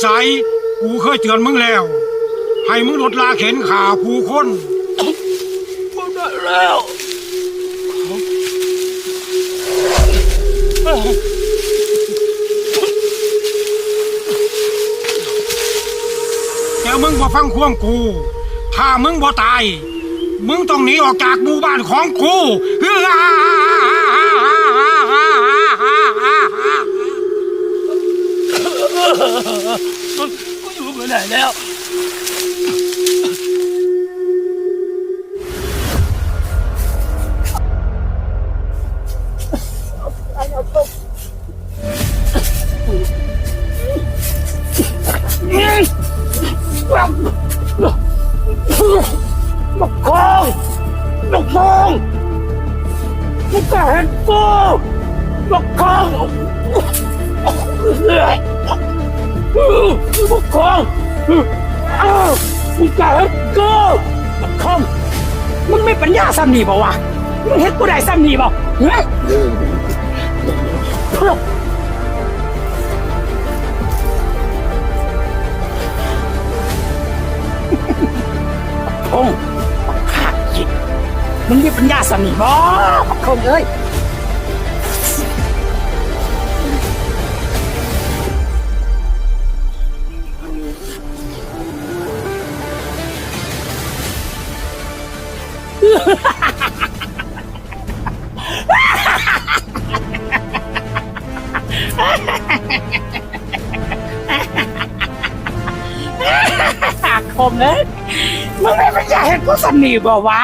อีใสกูเคยเตือนมึงแล้ว ให้มึงลดลาเข็นขาผู้คนผมได้แล้วแต่มึงบ่ฟังความกู ถ้ามึงบ่ตาย มึงต้องหนีออกจากหมู่บ้านของกูกูอยู่ ไม่ได้แล้วบักคองบักคอง มึงก็เห็นกูบักคองบักคองอ้าวมึงก็เห็นกูบักคองมึงไม่ปัญญาซ้ำนี่เปล่วะมึงเห็นกูได้ซ้ำนี่เปล่เฮ้ยคงบักขาดจิตมึงมีปัญญาซ้ำนี่บ่บักคงเอ้ย คมเลยมึงไม่เป็นอยากเห็นกูสนีบ่วะ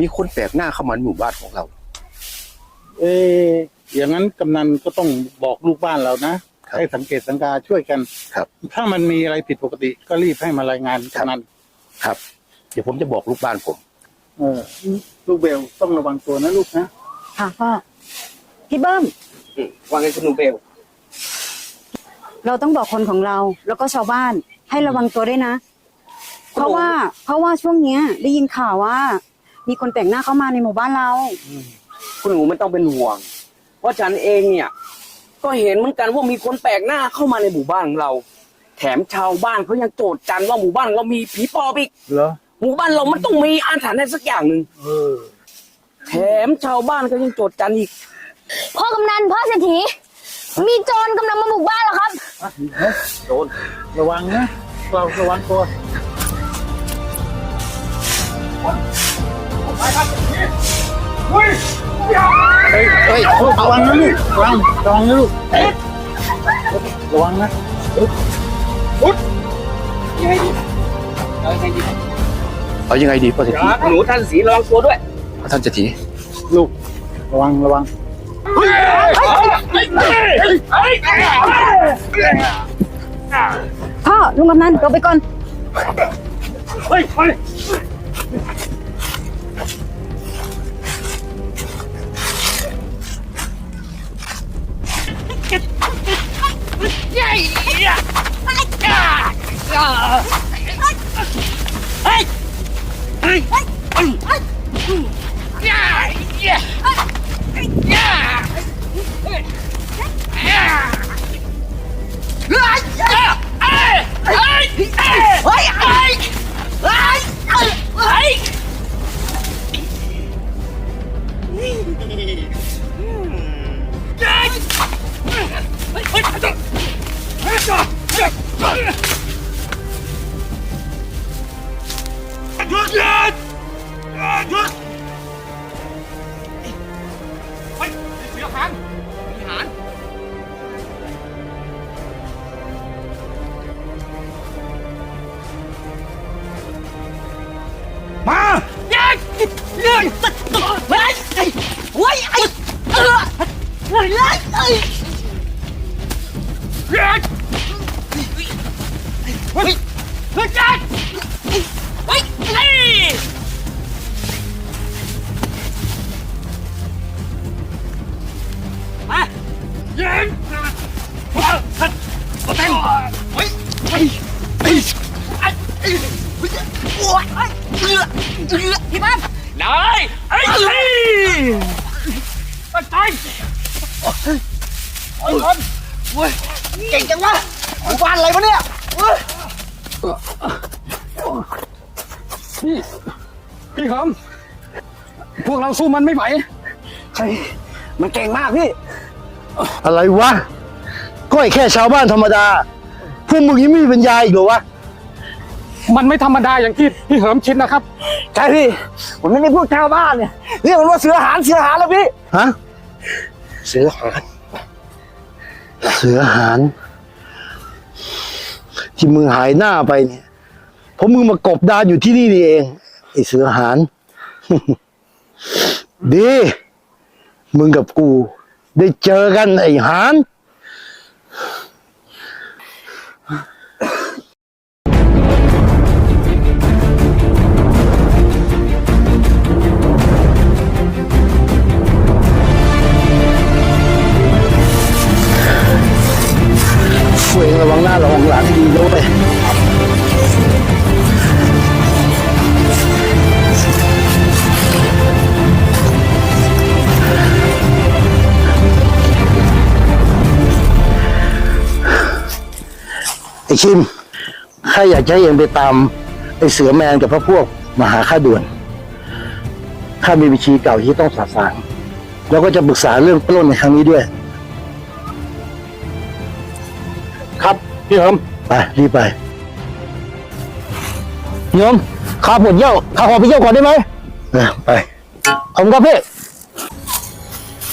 มีคนแปลกหน้าเข้ามาในหมู่บ้านของเรา เอออย่างนั้นกำนันก็ต้องบอกลูกบ้านเรานะครับ ให้สังเกตสังกาช่วยกันครับ ถ้ามันมีอะไรผิดปกติก็รีบให้มารายงานครับกำนันครับ เดี๋ยวผมจะบอกลูกบ้านผม เออ ลูกเบลต้องระวังตัวนะลูกนะค่ะพ่อพี่เบิ้มว่าไงคุณหนูเบล เราต้องบอกคนของเรา แล้วก็ชาวบ้านให้ระวังตัวด้วยนะ เพราะว่าเพราะว่าช่วงเนี้ย ได้ยินข่าวว่า มีคนแปลกหน้าเข้ามาในหมู่บ้านเรา คุณหนูไม่ต้องเป็นห่วง เพราะฉันเองเนี่ย ก็เห็นเหมือนกันว่ามีคนแปลกหน้าเข้ามาในหมู่บ้านของเรา แถมชาวบ้านเขายังโจดจันว่าหมู่บ้านเรามีผีปอบอีกเหรอหมู่บ้านเรามันต้องมีอาถรรพ์อะไรสักอย่างหนึ่งเออแถมชาวบ้านก็ยังโจดจันอีกพ่อกำนันพ่อเศรษฐีมีโจรกำลังมาบุกบ้านแล้วครับอะเฮ้ยโดนระวังนะเราระวังตัวเฮ้ยอย่า เฮ้ยเฮ้ยระวังนะลูกระวังระวังนะลูกระวังนะฮึดยังไงดีเอายังไงดีพ่อเศรษฐีหนูท่านสีระวังตัวด้วยท่านเศรษฐีลูกระวังระวังพ่อลุงกำนันตัวไปก่อนเฮ้ยเฮ้ ย เฮ้ยเฮ้ย สู้มันไม่ไหวใครมันเก่งมากพี่ อะไรวะก็ไอ้แค่ชาวบ้านธรรมดา พวกมึงยังไม่มีปัญญาอีกเหรอวะ มันไม่ธรรมดาอย่างที่พี่เหิมคิดนะครับ ใช่พี่ผมไม่ได้พูดชาวบ้านเนี่ยเรียกมันว่าเสือหานเสือหานแล้วพี่ ฮะ เสือหาน เสือหาน ที่มึงหายหน้าไปเนี่ยเพราะมึงมากบดานอยู่ที่นี่นี่เองไอ้เสือหาน ดี มึงกับกู ได้เจอกันไอ้หาน ชิมข้าอยากจะให้เองไปตามไอเสือแมนกับพระพวกมาหาข้าด่วนข้ามีวิธีเก่าที่ต้องสาสางแล้วก็จะปรึกษาเรื่องปล้นในครั้งนี้ด้วย ครับพี่เหิมไปรีบไปโยมข้าปวดเยี่ยวข้าขอไปเยี่ยวก่อนได้ไหมเออไปขอบคุณครับพี่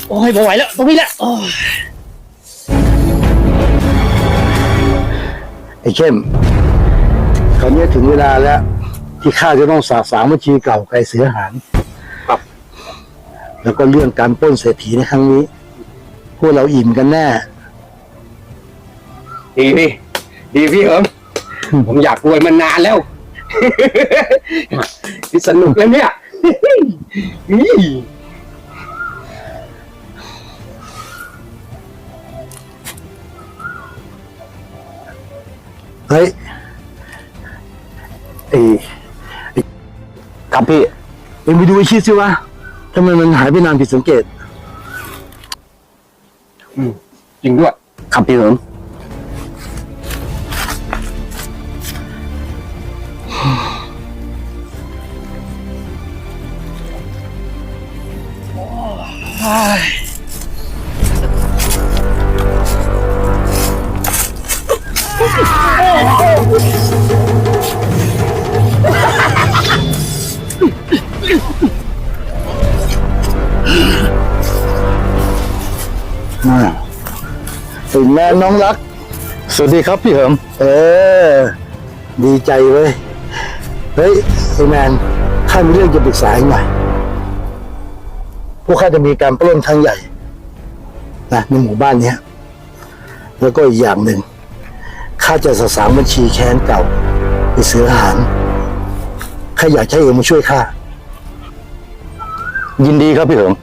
โอ้ยไม่ไหวแล้วตรงนี้แหละโอ้ย ไอ้เข้มคราวนี้ถึงเวลาแล้ว ที่ข้าจะต้องสาสางบัญชีเก่าไกลเสือหานครับ แล้วก็เรื่องการปล้นเศรษฐีในครั้งนี้ พวกเราอิ่มกันแน่ ดีพี่ ดีพี่เหิมผมอยากรวยมานานแล้ว นี่สนุกแล้วเนี่ย เฮ้ยไอ้ไอ้ครับพี่เอ็งไปดูไอ้ชิดสิวะทำไมมันหายไปนานผิดสังเกตจริงด้วย ครับพี่เหิมอ่ นน้องรัก สวัสดีครับพี่เหิม เออ ดีใจเว้ย เฮ้ยไอ้แมนข้ามีเรื่องจะปรึกษาหน่อย พวกข้าจะมีการปล้นครั้งใหญ่นะในหมู่บ้านเนี้ย แล้วก็อีกอย่างหนึ่งข้าจะสะสางบัญชีแค้นเก่า ไปเสือหารข้าอยากให้เองมาช่วยข้ายินดีครับพี่เหิม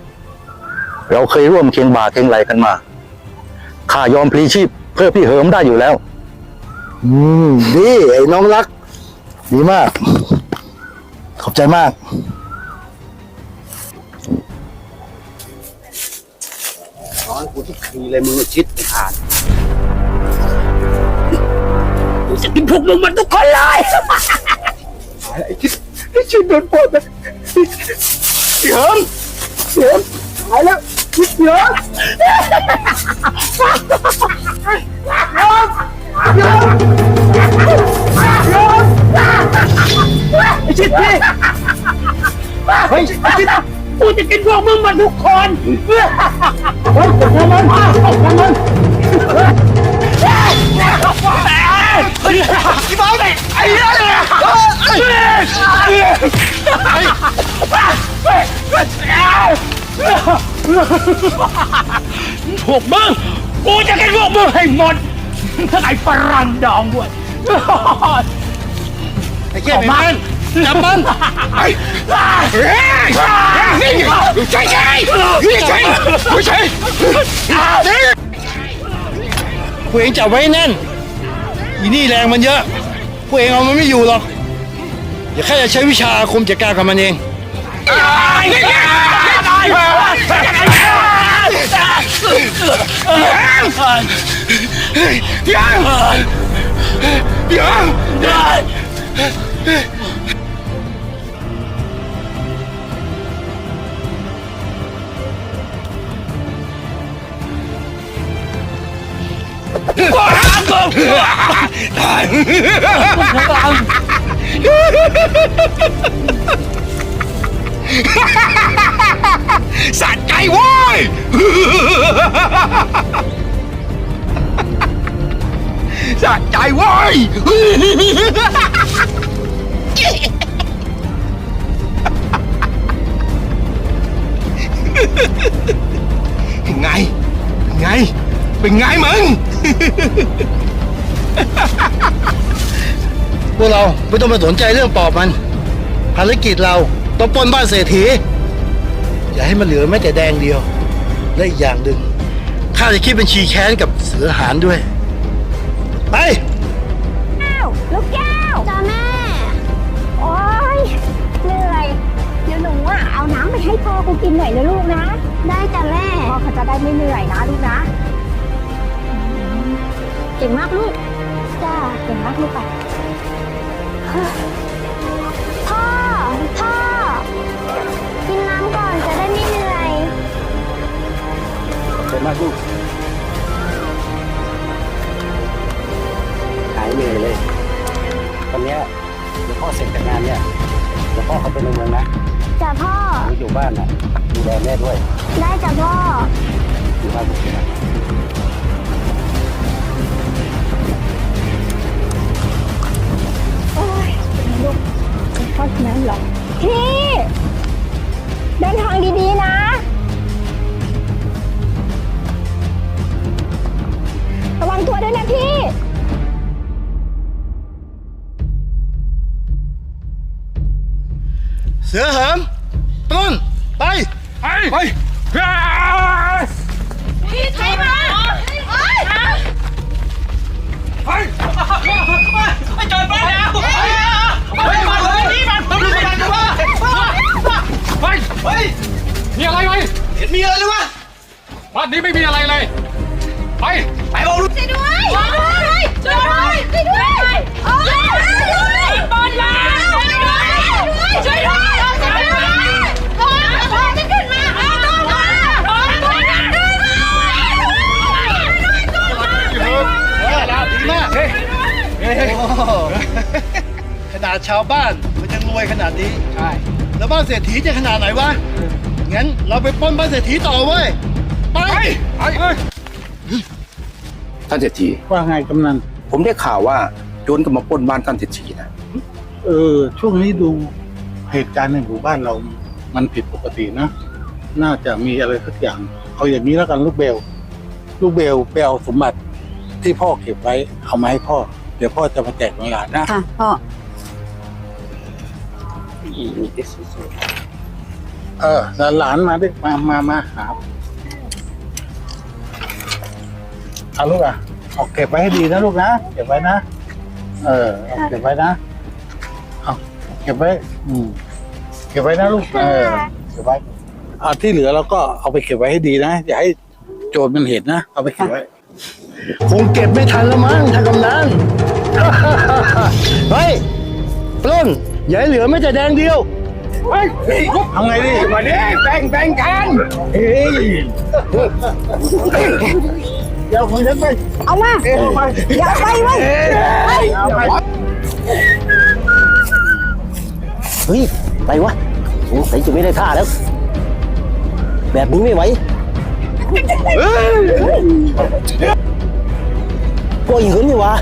เราเคยร่วมเคียงบ่าเคียงไหลกันมา ข้ายอมพลีชีพ เพื่อพี่เหิมได้อยู่แล้ว อืม ดีไอ้น้องรัก ดีมาก ขอบใจมาก ร้อนกูทุกทีเลยมึงชิดไอ้ขาดกูจะกินพวกมึงมันทุกคนเลยไอ้ชิดไอ้ชิดโดนปล้นนะพี่เหิมพี่เหิมหายแล้ว พี่เหิมยอมไอ้ชิดพี่เฮ้ยไอ้ชิดกูจะกินพวกมึงมันทุกคนเฮ้ยจัดการมันจัดการมันเฮ้ยพี่บอลไอ้ไอ้ยเนี่ย พวกมึงกูจะกินพวกมึงให้หมดทั้งไอ้ฝรั่งดองด้วยไอ้แก้มมันจับมันไอ้นี่นี่ใช่ใช่นี่ใช่ไม่ใช่พวกเองจับไว้แน่นอีนี่แรงมันเยอะพวกเองเอามันไม่อยู่หรอกเดี๋ยวข้าจะใช้วิชาอาคมจัดการกับมันเอง 别打了！别打了！死死！别打了！别打了！别打！别打！哈哈！哈哈！哈哈！哈哈！哈哈！哈哈！ สะใจว้ย สะใจว้ย ไง ไง เป็นไงมึง พวกเราไม่ต้องมาสนใจเรื่องปอบมัน ภารกิจเราต้องปล้นบ้านเศรษฐี อย่าให้มันเหลือแม้แต่แดงเดียว และอีกอย่างหนึ่งข้าจะคิดเป็นชีแค้นกับเสือหารด้วย ไปลูกแก้วจ้าแม่ โอ๊ยเหนื่อย เดี๋ยวหนูอะเอาน้ำไปให้พ่อกูกินหน่อยนะลูกนะ ได้จ้ะแม่ พ่อเขาจะได้ไม่เหนื่อยนะลูกนะ เก่งมากลูก จ้า เก่งมากลูกอะพ่อ พ่อ กินน้ำก่อน เป็นมากลูกหายเหนื่อยเลย ตอนเนี้ยเดี๋ยวพ่อเสร็จจากงานเนี่ยเดี๋ยวพ่อเขาไปในเมืองนะจ้ะพ่อ หนูอยู่บ้านนะดูแลแม่ด้วย ได้จ้ะพ่อ บ้านนี้ไม่มีอะไรเลย ไป ไปบอกลูกช่วยด้วยช่วยด้วยช่วยด้วยช่วยด้วยโอ้ยช่วยด้วยบอลมาช่วยด้วยช่วยด้วยช่วยด้วยบอลบอลจะขึ้นมาบอลมาบอลบอลจะขึ้นมาช่วยด้วยช่วยด้วยเออแล้วดีมากเฮ้ยขนาดชาวบ้านมันยังรวยขนาดนี้ ใช่ แล้วบ้านเศรษฐีจะขนาดไหนวะ งั้นเราไปปล้นบ้านเศรษฐีต่อเว้ย ไปไปเลยท่านเศรษฐีว่าไงกำนัน ผมได้ข่าวว่าโจรก็มาปล้นบ้านท่านเศรษฐีนะเออ ช่วงนี้ดูเหตุการณ์ในหมู่บ้านเรา มันผิดปกตินะ น่าจะมีอะไรสักอย่าง เอาอย่างนี้แล้วกันลูกเบล ลูกเบลไปเอาสมบัติที่พ่อเก็บไว้ เอามาให้พ่อ เดี๋ยวพ่อจะมาแจกหลานนะค่ะพ่อเออหลานๆมาดิมามามาหา เอาลูกอะเอาเก็บไว้ให้ดีนะลูกนะ เก็บไว้นะ เออเอาเก็บไว้นะ เอาเก็บไว้ อืม เก็บไว้นะลูก เออ เก็บไว้เอาที่เหลือเราก็เอาไปเก็บไว้ให้ดีนะ อย่าให้โจรมันเห็นนะ เอาไปเก็บไว้ คงเก็บไม่ทันแล้วมั้งท่านกำนัน เฮ้ยปล้นอย่าให้เหลือแม้แต่แดงเดียว เฮ้ยทำไงดิมาดิแบ่งแบ่งกัน เฮ้ย เดี๋ยวผมจะไปเอามาเอ้ยเอาไปอย่าไปเว้ยเอาไปเฮ้ยไปวะสงสัยจะไม่ได้ท่าแล้ว แบบนี้ไม่ไหวก็อีกคนนี่วะ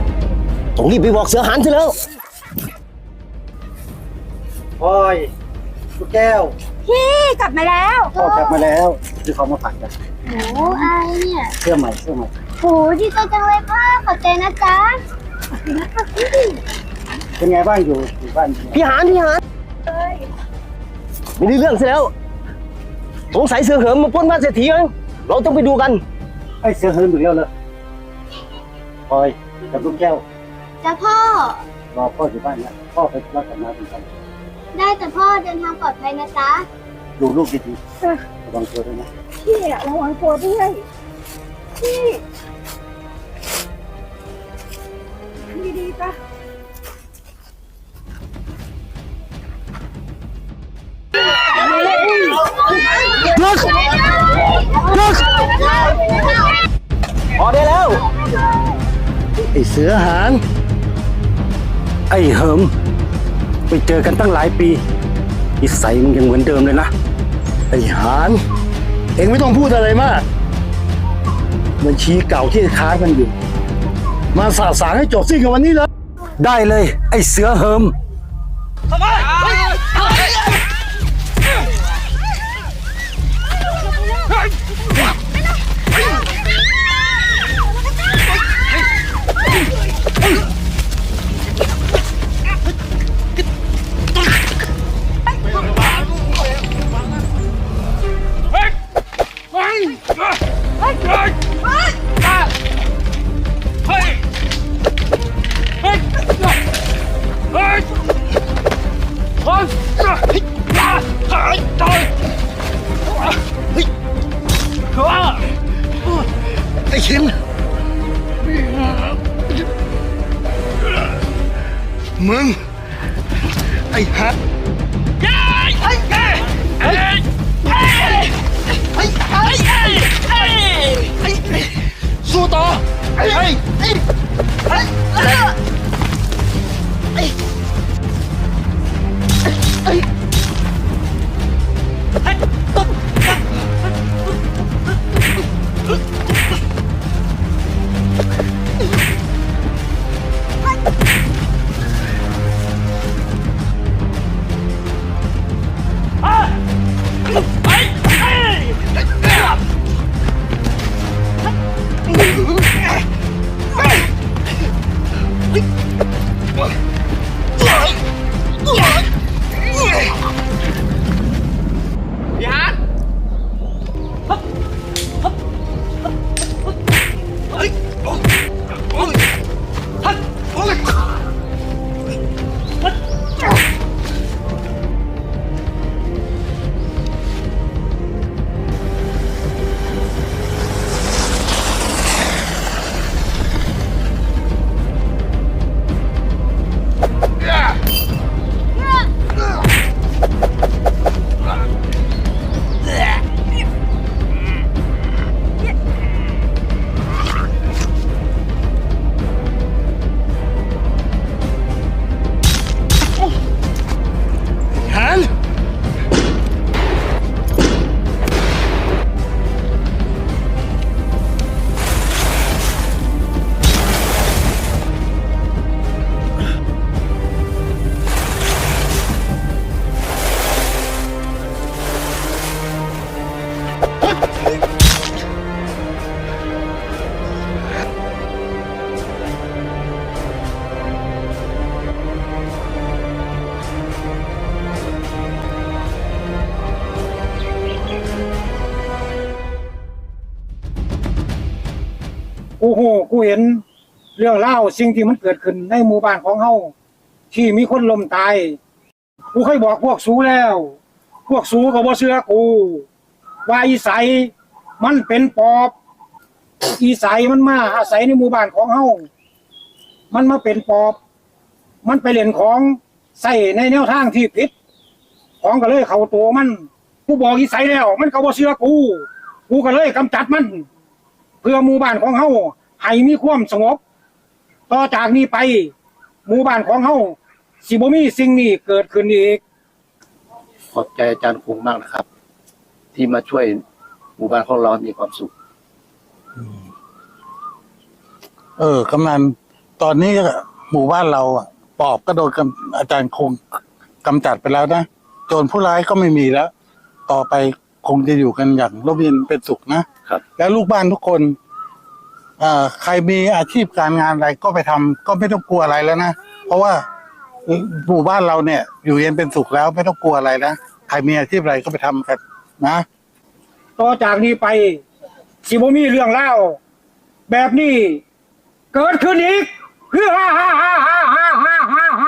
ต้องรีบไปบอกเสือหานซะแล้วพลอยลูกแก้วพี่กลับมาแล้ว พ่อกลับมาแล้วที่เขามาฝากกัน โอ้อะไรเนี่ยเสื้อใหม่เสื้อใหม่โหดีใจจังเลยพ่อขอบใจนะจ๊ะเป็นไงบ้างอยู่อยู่บ้านพี่หานพี่หานไม่ได้เรื่องซะแล้วสงสัยเสือเหิมมาปล้นบ้านเศรษฐีมั้งเราต้องไปดูกันไอ้เสื้อเฮิร์นอยู่แล้วเลยพลอยกับลูกแก้วจ้ะพ่อรอพ่ออยู่บ้านนะพ่อไปรับกันมาเป็นกันได้แต่พ่อเดินทางปลอดภัยนะจ๊ะดูลูกดีๆระวังตัวด้วยนะ พี่อะระวังตัวด้วย พี่ดีๆปะพอได้แล้ว ไอ้เสือหานไอ้เหิม ไปเจอกันตั้งหลายปีนิสัยมึงยังเหมือนเดิมเลยนะ ไอ้หาน เองไม่ต้องพูดอะไรมาก บัญชีเก่าที่ค้างกันอยู่ มาสาสางให้จบสิ้นกันวันนี้เลย ได้เลย ไอ้เสือเหิม มึง ไอ้ฮะสู้ต่อไอ้ไอ้ไอ้ไอ้ไกูโหกูเห็นเรื่องเล่าสิ่งที่มันเกิดขึ้นในหมู่บ้านของเฮาที่มีคนลมตาย กูเคยบอกพวกสูแล้ว พวกสูก็บ่เชื่อกูว่าอีใสมันเป็นปอบ อีใสมันมาอาศัยในหมู่บ้านของเฮามันมาเป็นปอบ มันไปเล่นของใส่ในแนวทางที่ผิด ของก็เลยเขาตัวมัน กูบอกอีใสแล้ว มันก็บ่เชื่อกู กูก็เลยกำจัดมัน เพื่อหมู่บ้านของเฮา ให้มีความสงบ ต่อจากนี้ไป หมู่บ้านของเฮาสิบ่มีสิ่งนี้เกิดขึ้นอีก ขอบใจอาจารย์คงมากนะครับ ที่มาช่วยหมู่บ้านของเรามีความสุข เออกำนันตอนนี้หมู่บ้านเราอะปอบก็โดนกำอาจารย์คงกำจัดไปแล้วนะโจรผู้ร้ายก็ไม่มีแล้ว ต่อไปคงจะอยู่กันอย่างร่มเย็นเป็นสุขนะครับ แล้วลูกบ้านทุกคน เอ่อใครมีอาชีพการงานอะไรก็ไปทำก็ไม่ต้องกลัวอะไรแล้วนะเพราะว่าหมู่บ้านเราเนี่ย อยู่เย็นเป็นสุขแล้วไม่ต้องกลัวอะไรนะใครมีอาชีพอะไรก็ไปทำกันนะต่อจากนี้ไปสิบ่มีเรื่องเล่าแบบนี้ เกิดขึ้นอีกฮือฮ่าฮ่าฮ่าฮ่า